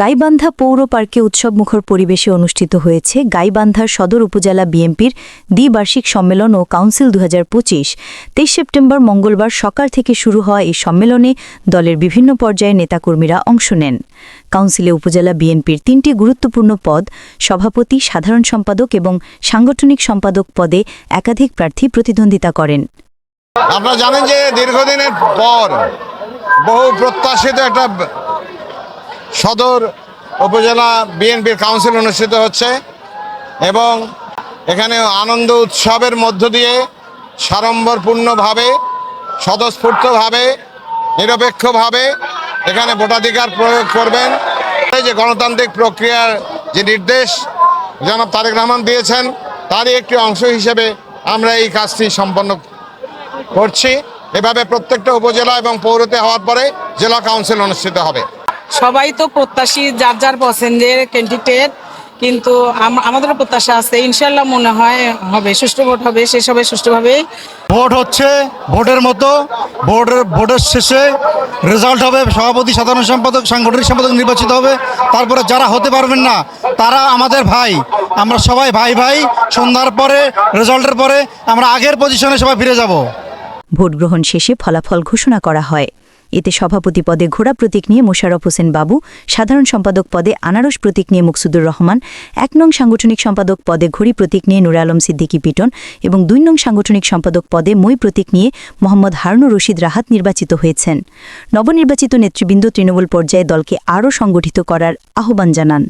গাইবান্ধা পৌর পার্কে উৎসবমুখর পরিবেশে অনুষ্ঠিত হয়েছে গাইবান্ধার সদর উপজেলা বিএনপির দ্বিবার্ষিক সম্মেলন ও কাউন্সিল দু হাজার পঁচিশ। তেইশ সেপ্টেম্বর মঙ্গলবার সকাল থেকে শুরু হওয়া এই সম্মেলনে দলের বিভিন্ন পর্যায়ের নেতাকর্মীরা অংশ নেন। কাউন্সিলে উপজেলা বিএনপির তিনটি গুরুত্বপূর্ণ পদ, সভাপতি, সাধারণ সম্পাদক এবং সাংগঠনিক সম্পাদক পদে একাধিক প্রার্থী প্রতিদ্বন্দ্বিতা করেন। আপনারা জানেন যে দীর্ঘদিনের পর বহু প্রত্যাশিত একটা সদর উপজেলা বিএনপির কাউন্সিল অনুষ্ঠিত হচ্ছে এবং এখানে আনন্দ উৎসবের মধ্য দিয়ে সাড়ম্বরপূর্ণভাবে, স্বতঃস্ফূর্তভাবে, নিরপেক্ষভাবে এখানে ভোটাধিকার প্রয়োগ করবেন। এই যে গণতান্ত্রিক প্রক্রিয়ার যে নির্দেশ জনাব তারেক রহমান দিয়েছেন, তারই একটি অংশ হিসেবে আমরা এই কাজটি সম্পন্ন করছি। এভাবে প্রত্যেকটা উপজেলা এবং পৌরতে হওয়ার পরে জেলা কাউন্সিল অনুষ্ঠিত হবে। সবাই তো প্রত্যাশী যার যার পছন্দের ক্যান্ডিডেট কিন্তু আম- আমাদেরও প্রত্যাশা আছে। ইনশাল্লাহ মনে হয় হবে সুষ্ঠু ভোট হবে শেষ হবে সুষ্ঠুভাবে ভোট হচ্ছে ভোটের মতো ভোটের ভোটের শেষে রেজাল্ট হবে সভাপতি সাধারণ সম্পাদক সাংগঠনিক সম্পাদক নির্বাচিত হবে। তারপরে যারা হতে পারবেন না তারা আমাদের ভাই। আমরা সবাই ভাই ভাই সন্ধ্যার পরে রেজাল্টের পরে আমরা আগের পজিশনে সবাই ফিরে যাব। ভোট গ্রহণ শেষে ফলাফল ঘোষণা করা হয়। এতে সভাপতি পদে ঘোড়া প্রতীক নিয়ে মোশারফ হোসেন বাবু, সাধারণ সম্পাদক পদে আনারস প্রতীক নিয়ে মুকসুদুর রহমান, এক নং সাংগঠনিক সম্পাদক পদে ঘড়ি প্রতীক নিয়ে নুর আলম সিদ্দিকী পিটন এবং দুই নং সাংগঠনিক সম্পাদক পদে মই প্রতীক নিয়ে মোহাম্মদ হারুনুর রশিদ রাহাত নির্বাচিত হয়েছেন। নবনির্বাচিত নেতৃবৃন্দ তৃণমূল পর্যায়ে দলকে আরও সংগঠিত করার আহ্বান জানান।